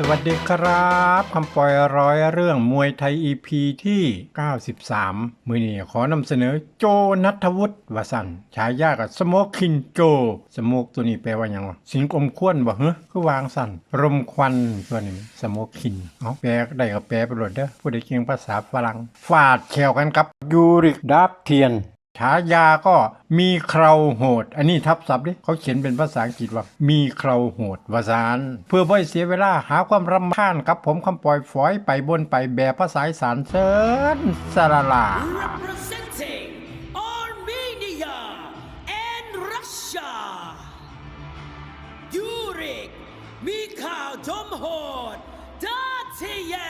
สวัสดีครับคำปล่อยร้อยเรื่องมวยไทย EP ที่ 93 มือนี้ขอนำเสนอโจนัทวุฒิวสันต์ฉายากับสโมกคินโจ สโมกตัวนี้แปลว่าหยังวะสิงอมควนบ่เฮ้คือวางสันรมควันตัวนี้สโมกคินเอาแปลได้ก็แปลไปโลดเด้อผู้ใดเก่งภาษาฝรั่งฟาดแขวกันครับยูริกดับเทียน ฉายาก็มีเคราโหด อันนี้ทับศัพท์ดิเขาเขียนเป็นภาษาอังกฤษว่า มีเคราโหดวาสานเพื่อไม่เสียเวลาหาความรำคาญครับผมคำปล่อยฝอยไปบนไปแบบภาษาอีสานเชิญสารลา representing Armenia and Russia, Yurik Mikhail Domhod Datian.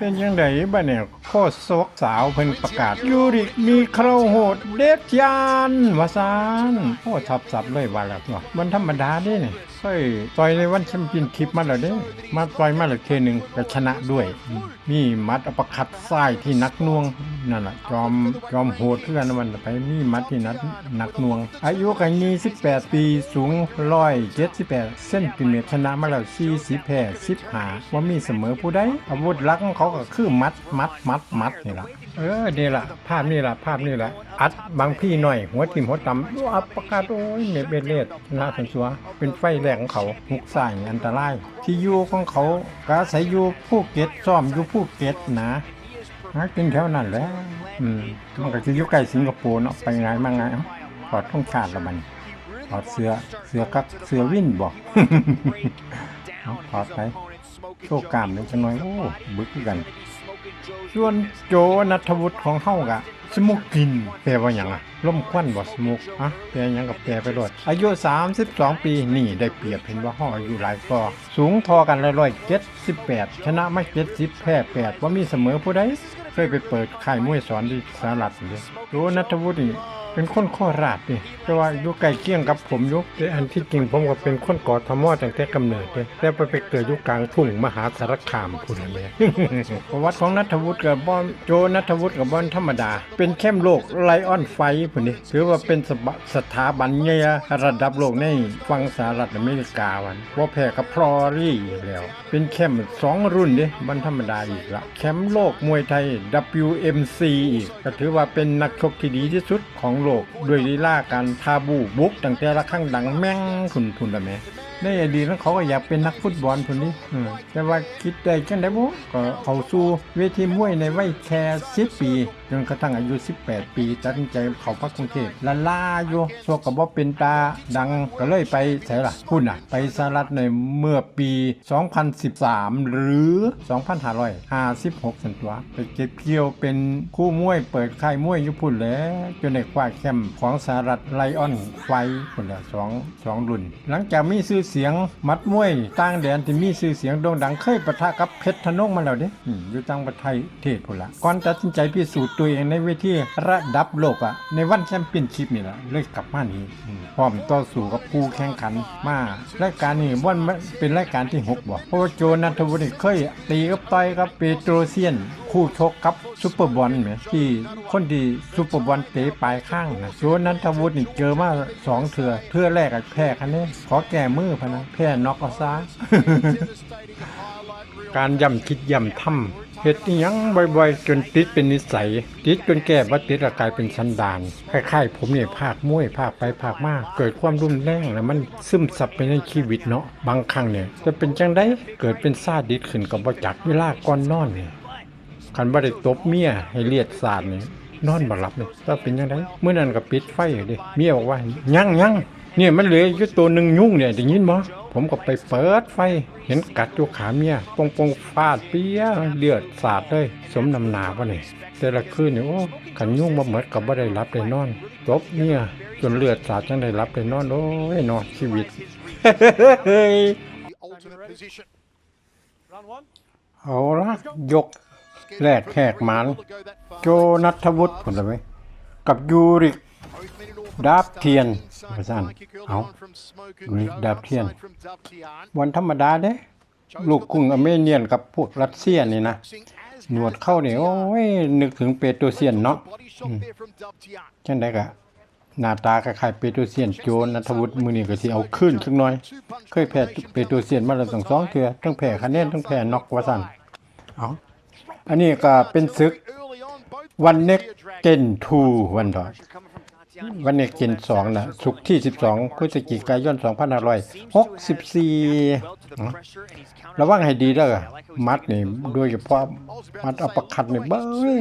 เป็นยังไงบ้าเนี่ยโค ตรโศกสาวเพิ่นประกาศ ยูริกมีเคราโหดเด็ดยานวาสานโอ้ทับศัพท์เลยว่าแล้วเนาะมันธรรมดาเด้เนี่ยเฮ้ยต่อยในวันแชมเปี้ยนชิพมาแล้วเด้ มาต่อยมาแล้วเทหนึงก็ชนะด้วยมีมัดอัปคัดซ้ายที่นักน่วงนั่นแหละจอมจอมโหดเพื่อนมันไปมีมัดที่นัดนักน่วง อายุกันยี่สิบแปดปีสูงร้อยเจ็ดสิบแปดเส้นติเมตรชนะมาแล้วสี่สิบแพ้สิบหาว่ามีเสมอผู้ใดอาวุธลักของเขาก็คือมัดมัดมัดมัดนี่ละเออนี่ละภาพนี่ละภาพนี่ละอัดบางพี่หน่อย หัวทิ่มหัวตำดูอัปประกาศโอ้ยเมเบเลดชนะสันสัว เป็นไฟแรงของเขาหุกสายอันตราย ที่อยู่ของเขาก็อาศัยอยู่ภูเก็ตซ่อมอยู่ภูเก็ตนะหากินแถวนั้นแหล้วอืมมันก็จะอยู่ใกล้สิงคโปร์เนาะไปไงมาไงเอ้าถอดท่องชาติละมันถอดเสื้อเสื้อกักเสื้อวิ่นบอกเอาถอดไปโชว์กล้ามนิดหน่อยโอ้บึกกัน ส่วนโจนัทวุฒิของเฮากะสมุกกินแปลว่าหยังอะล่มควันบ่สมุกอะแปลหยังกับแปลไปโลดอายุ 32 ปีนี่ได้เปรียบเห็นว่าเฮาอายุหลายก็สูงทอกันร้อย78 ชนะมา70 แพ้8ว่ามีเสมอผู้ใดเคยไปเปิดค่ายมวยสอนที่สหรัฐเลยโจนัทวุฒิ เป็นคนโคราชนี่แต่ว่าอยู่ใกล้เคียงกับผมอยู่แต่อันที่จริงผมก็เป็นคนกอทมตั้งแต่กำเนิดเลยแต่ไปไปเกิดอยู่กลางทุ่งมหาสารคามพูดเลยประวัติของนัทวุฒิกับบอลโจนัทวุฒิกับบอลธรรมดา เป็นแชมโลกไลออนไฟผู้นี้ถือว่าเป็นสสถาบันใหญ่ระดับโลกในฝั่งสหรัฐอเมริกาวันว่าแพ้กับพลอรี่แล้ว เป็นแชมสองรุ่นเด้บอลธรรมดาอีกละแชมโลกมวยไทย WMC อีกก็ถือว่าเป็นนักชกที่ดีที่สุดของโลกด้วยลีลาการทาบูบุกตั้งแต่ละครั้งดังแม่งคุนทุนละแม่ในอดีตนั้นเขาก็อยากเป็นนักฟุตบอลคนนี้แต่ว่าคิดได้จังได้บ่ก็เขาสู้เวทีมวยในวัยแค่10ปีจนกระทั่งอายุ 18 ปีตัดสินใจเข้าพักกรุงเทพละลาอยู่โชคกับบ่เป็นตาดังก็เลยไปไสล่ะพุ่นน่ะ ไปสหรัฐในเมื่อปี 2013 หรือ 2556สันตัว ไปเก็บเกี่ยวเป็นคู่มวยเปิดค่ายมวยอยู่พุ่นแหล้วจนได้คว้าแชมป์ของสหรัฐไลออนไฟพุ่นละสองสองรุ่น หลังจากมีชื่อเสียงมัดมวยต่างแดนที่มีชื่อเสียงโด่งดังเคยปะทะกับเพชรธนงมาแล้วเด้อืมอยู่ต่างประเทศเทศพุ่นละก่อนตัดสินใจพิสูจน์ตัวเองในเวทีระดับโลกอะในวันแชมเปี้ยนชิพนี่แหละเลยกลับมานี่พร้อมต่อสู้กับผู้แข่งขันมารายการนี้ว่านเป็นรายการที่หกบ่เพราะว่าโจนัทวุฒิเคยตีกับต่อยกับเปโตรเซียน คู่ชกกับซุปเปอร์บอลไหมที่คนที่ซุปเปอร์บอลเตะปลายข้างนะโจนันทวุฒินี่เจอมาสองเถื่อเถื่อแรกกับแพ้คะแนนขอแก้มือพะนะแพ้น็อกเอาซะการย่ำคิดย่ำทำ เฮ็ดอิหยังบ่อยๆจนติดเป็นนิสัย ติดจนแก้ว่ติดละกลายเป็นสันดานคล้ายๆผมเนี่ยภาคมวยภาคไปภาคมาเกิดความรุนแรงแล้วมันซึมซับไปในชีวิตเนาะบางครั้งเนี่ยจะเป็นจังไดเกิดเป็นซาดิสขึ้นกับบ่จักเวลาก่อนนอนเนี่ยคันบ่ได้ตบเมียให้เลียดสาดนี่นอนบ่หลับเลยถ้าเป็นยังไงเมื่อนั้นก็ปิดไฟเด้เมียบอกว่ายังยัง เนี่ยมันเหลืออยู่ตัวหนึ่งยุ่งเนี่ยได้ยินบ่ผมก็ไปเปิดไฟ เห็นกัดอยู่ขาเมียปงปงฟาดเปียเลือดสาดเลย สมนำหนาบ่เนี่ยแต่ละคืนนี่โอ้ขันยุ่งบ่หมดก็บ่ได้รับได้นอนตบเมียจนเลือดสาดจังได้รับได้นอนโอ้ยนอนชีวิต the alternate position. เอาละยกแรกแหกหมันโจนัทวุฒิผลเลยไหมกับยูริก ดาบเทียนว่าซั่นเอาดาบเทียน วันธรรมดาเด้ ลูกกุ้งอเมเนียนกับพวกรัสเซียนี่นะ หนวดเข้าเนี่ยโอ้ย นึกถึงเปโตรเซียนเนาะจังไดกะหน้าตาคล้ายๆเปโตรเซียนโจนนัทวุฒิมือนี้ก็สิเอาขึ้นสักหน่อย เคยแพ้เปโตรเซียนมาแล้วสองสองเทื่อทั้งแพ้คะแนนทั้งแพ้น็อกว่าซั่นเอาอันนี้ก็เป็นศึกวันเน็กเกนทูวันดอ วันเน็กเกนสองนะสุกที่ 12พฤศจิกายน2564เอาระวังให้ดีเด้อมัดนี่โดยเฉพาะมัดอัปคัตนี่เบ้ย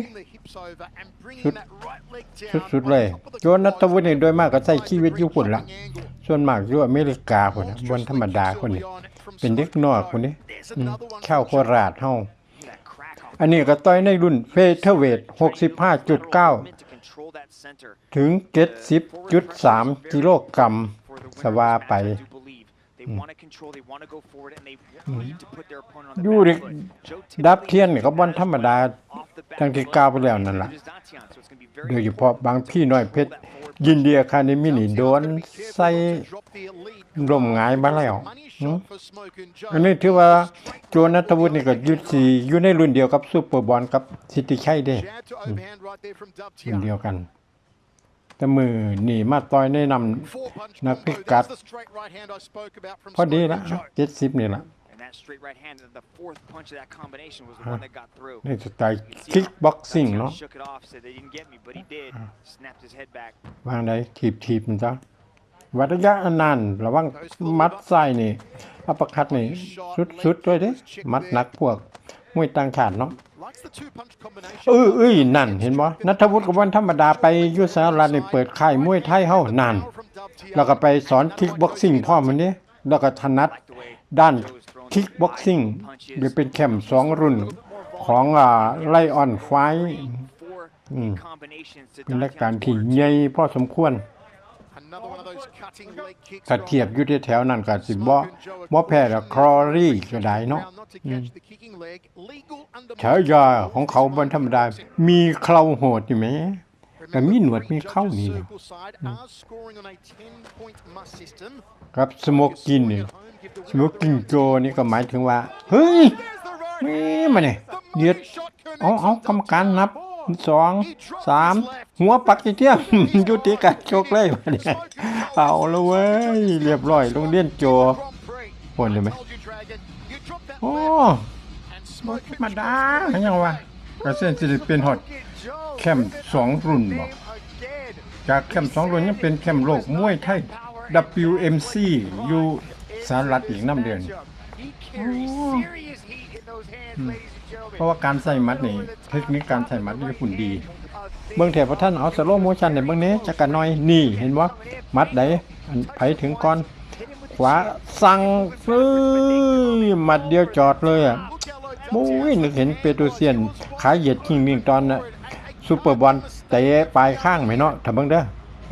สุดสุดเลยโจนัทวุฒินี่โดยมากก็ใช้ชีวิตอยู่พุ่นละส่วนมากอยู่อเมริกาพุ่นนะบนธรรมดาคนนี้เป็นเด็กนอกคนนี้เข้าโคราชเฮาอันนี้ก็ต่อยในรุ่นเฟเธอร์เวท65.9 ถึง 70.3กิโลกรัมสวาไป ยูริกดับเทียนนี่ก็บ่ธรรมดาจังที่กล่าวไปแล้วนั่นล่ะโดยเฉพาะบางพี่น้อยเพชรยินเดียคาเดมี่นี่โดนใส่ร่มหงายมาแล้วหึอันนี้ถือว่าโจนัทวุฒินี่ก็อยุสีอยู่ในรุ่นเดียวกับซูเปอร์บอลกับซิติชัยเด้รุ่นเดียวกัน แต่มือนี่มาต่อยในนำนักพิกัด พอดีละ70นี่ล่ะ And that straight right hand, the fourth punch of that combination was the one that got through. นี่สไตล์คิกบ็อกซิ่ง He เนาะ shook it off, said they didn't get me, but he did. Snapped his head back. วางได้ถีบถีบมันซะวัดระยะอันนานระวังมัดไส้นี่อัปเปอร์คัตนี่สุดๆด้วยเด้มัดหนักพวก มวยต่างชาติเนาะเออเอ้ยนั่นเห็นบ่นัทวุฒิกับวันธรรมดาไปอยุสหรัฐนี่เปิดค่ายมวยไทยเฮานั่นแล้วก็ไปสอนคิกบ็อกซิ่งพ่อมันนี่แล้วก็ถนัด Like the way ด้าน Joe was throwing คิก some บ็อกซิ่ง eye punches. โดยเป็นแคมป์สองรุ่นของอ่าไลออนไฟ Four combinations to เป็นรายการ Dante ที่ Alvarez. ใหญ่พอสมควร ถ้าเทียบอยู่ที่แถวนั้นก็สิบ่บ่แพ้ดอกครอรี่ก็ได้เนาะอืมฉายาของเขาบนธรรมดา มีเคราโหดอยู่ไหมแต่มีหนวดมีเข้านี่นะครับสโมกกินนี่สโมกกินโจนี่ก็หมายถึงว่า เฮ้ยนี่มาเนี่ยเดียดเอาเอากรรมการนับ สองสามหัวปักอีเทียมยุติการชกเลยมาเนี่ยเอาล้วเว้ยเรียบร้อยโรงเรียนโจปนเลยไหมโอ้ธรรมดาอันยังวะกระเส้นสิเป็นฮอดแคมสองรุ่นบ่จากแคมสองรุ่นยังเป็นแคมโลกมวยไทย WMC อยู่สหรัฐอีกน้ำเดือนเพ ราะว่าการใส่มัดนี่เทคนิคการใส่มัดนี่ฝุ่นดี เบิ่งแถบพระท่านเอาสโลโมชันเนี่ยเบิ่งนี้จักกันน่อยนี่เห็นบ่ามัดใดอันไผถึงก่อน ขวาสั่งฟื้ยมัดเดียวจอดเลยอะโอ้ยนึกเห็นเปโตรเซียน ขาเหยียดชิงมิงตอนน่ะซูเปอร์บอลเตะปลายข้างไหมเนาะถ้าเบิ่งเด้อ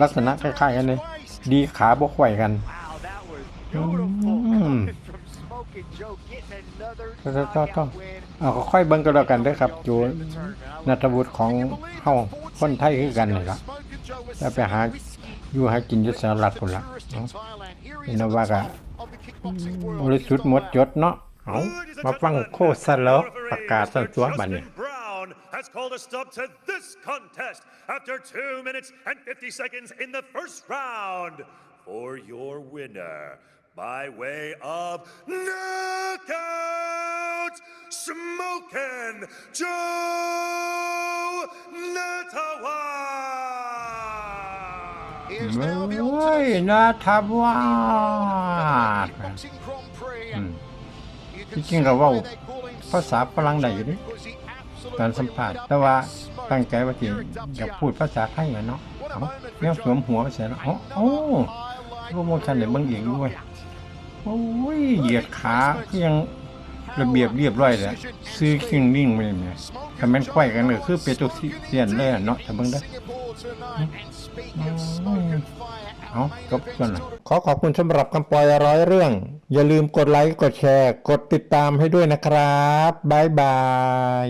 ลักษณะคล้ายๆกันเลย ดีขาบ่ไขวกัน Wow, that was Mm. beautiful from Smoking Joe getting another ต้องต้องต้อง knockout win. เอาก็ค่อยเบิ่งก็แล้วกันเด้อครับโจนัทวุฒิของเฮาคนไทยคือกันนี่ล่ะแล้วไปหาอยู่หากินอยู่สหรัฐพุ่นล่ะเนาะเป็นนว่ากะบริสุทธิ์หมดจดเนาะเอามาฟังโคซะแล้วประกาศสั่นตัวบัดนี้ Justin Brown has called a stop to this contest after 2 minutes and 50 seconds in the first round for your winner by way of knockout smoking Joe Natawa. เฮ้ยนาทับว่าดอืมที่จริงก็เว่าภาษาฝรั่งได้อยู่ดิตอนสัมภาษณ์แต่ว่าตั้งใจว่าที่อยากพูดภาษาไทยอะเนาะเอาแนวสวมหัวไปเสียเนาะเอาโอ้โปรโมชั่นได้เบิ่งเองด้วย โอ้ยเหยียดขาก็ยังระเบียบเรียบร้อยเลยซื้อคิงนิ่งไปเลยถ้าแม่นไขว้กันก็คือเปโตรเซียนเลยเนาะถ้าเบิ่งได้เอาจบส่วนละขอขอบคุณสำหรับคำปล่อยร้อยเรื่อง อย่าลืมกดไลค์ กดแชร์ กดติดตามให้ด้วยนะครับ บ๊ายบาย